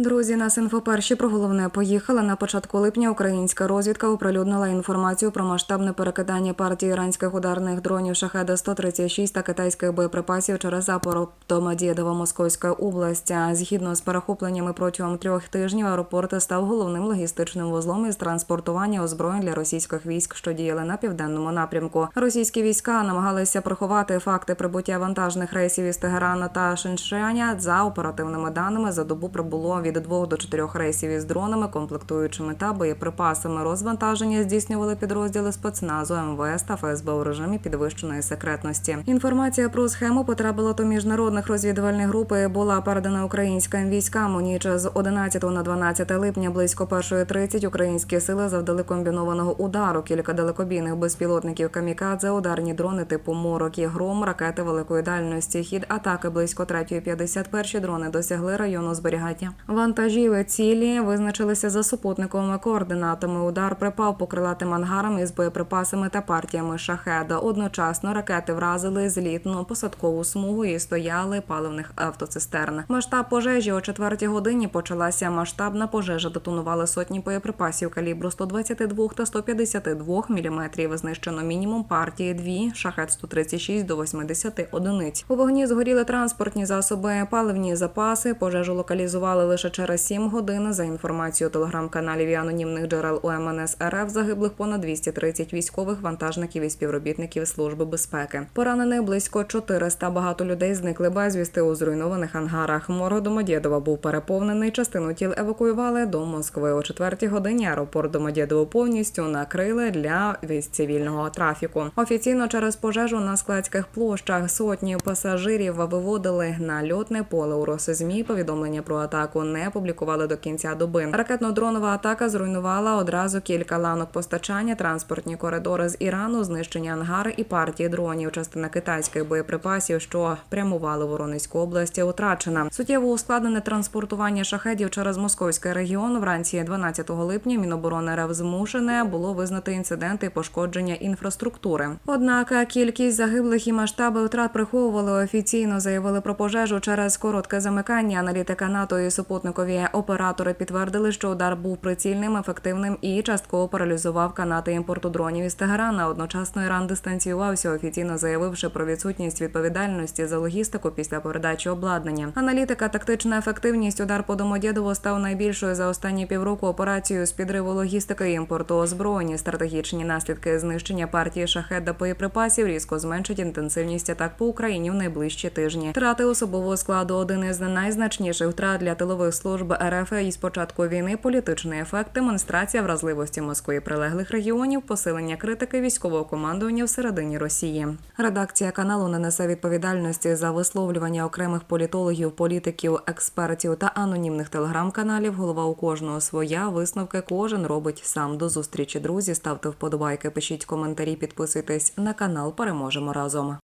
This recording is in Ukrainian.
Друзі, нас інфоперші про головне поїхали. На початку липня українська розвідка оприлюднила інформацію про масштабне перекидання партії іранських ударних дронів шахеда 136 та китайських боєприпасів через запору до Мадієдова Московської області. Згідно з перехопленнями протягом трьох тижнів аеропорт став головним логістичним вузлом із транспортування озброєнь для російських військ, що діяли на південному напрямку. Російські війська намагалися приховати факти прибуття вантажних рейсів із Тегерана та Шеншеня. За оперативними даними за добу прибуло від двох до чотирьох рейсів із дронами, комплектуючими та боєприпасами. Розвантаження здійснювали підрозділи спецназу МВС та ФСБ у режимі підвищеної секретності. Інформація про схему потрапила до міжнародних розвідувальних груп і була передана українським військам. У ніч з 11 на 12 липня близько 1.30 українські сили завдали комбінованого удару. Кілька далекобійних безпілотників камікадзе, ударні дрони типу морок і гром, ракети великої дальності. Хід атаки близько 3.51 дрони досягли району зберігання. Вантажіві цілі визначилися за супутниковими координатами. Удар припав по крилатим ангарам із боєприпасами та партіями шахеда. Одночасно ракети вразили злітну посадкову смугу і стояли паливних автоцистерн. Масштаб пожежі о четвертій годині почалася масштабна пожежа. Детонували сотні боєприпасів калібру 122 та 152 мм. Знищено мінімум партії дві шахет 136 до 80 одиниць. У вогні згоріли транспортні засоби, паливні запаси. Пожежу локалізували лише через 7 годин. За інформацією телеграм-каналів і анонімних джерел УМНС РФ загиблих понад 230 військових вантажників і співробітників служби безпеки. Поранених близько 400. Багато людей зникли безвісти у зруйнованих ангарах. Морг Домодєдова був переповнений. Частину тіл евакуювали до Москви. О четвертій годині аеропорт Домодєдово повністю накрили для цивільного трафіку. Офіційно через пожежу на складських площах сотні пасажирів виводили на льотне поле у Росзмі. Повідомлення про атаку не публікували до кінця доби. Ракетно-дронова атака зруйнувала одразу кілька ланок постачання, транспортні коридори з Ірану, знищення ангари і партії дронів. Частина китайських боєприпасів, що прямували Воронезьку область, утрачена. Суттєво ускладнене транспортування шахедів через московський регіон. Вранці 12 липня Міноборони РФ змушене було визнати інциденти пошкодження інфраструктури. Однак кількість загиблих і масштаби втрат приховували офіційно. Заявили про пожежу через коротке замикання. Аналітика НАТО і супутникові оператори підтвердили, що удар був прицільним, ефективним і частково паралізував канати імпорту дронів із Тегерана. Одночасно Іран дистанціювався, офіційно заявивши про відсутність відповідальності за логістику після передачі обладнання. Аналітика, тактична ефективність удар по Домодєдово став найбільшою за останні півроку операцією з підриву логістики імпорту озброєння. Стратегічні наслідки знищення партії шахет та боєприпасів різко зменшить інтенсивність атак по Україні в найближчі тижні. Втрати особового складу один із найзначніших втрат для тилових служб РФ із початку війни. Політичний ефект, демонстрація вразливості Москви прилеглих регіонів, посилення критики військового командування всередині Росії. Редакція каналу не несе відповідальності за висловлювання окремих політологів, політиків, експертів та анонімних телеграм-каналів. Голова у кожного своя висновки кожен робить сам. До зустрічі, друзі. Ставте вподобайки, пишіть коментарі, підписуйтесь на канал. Переможемо разом.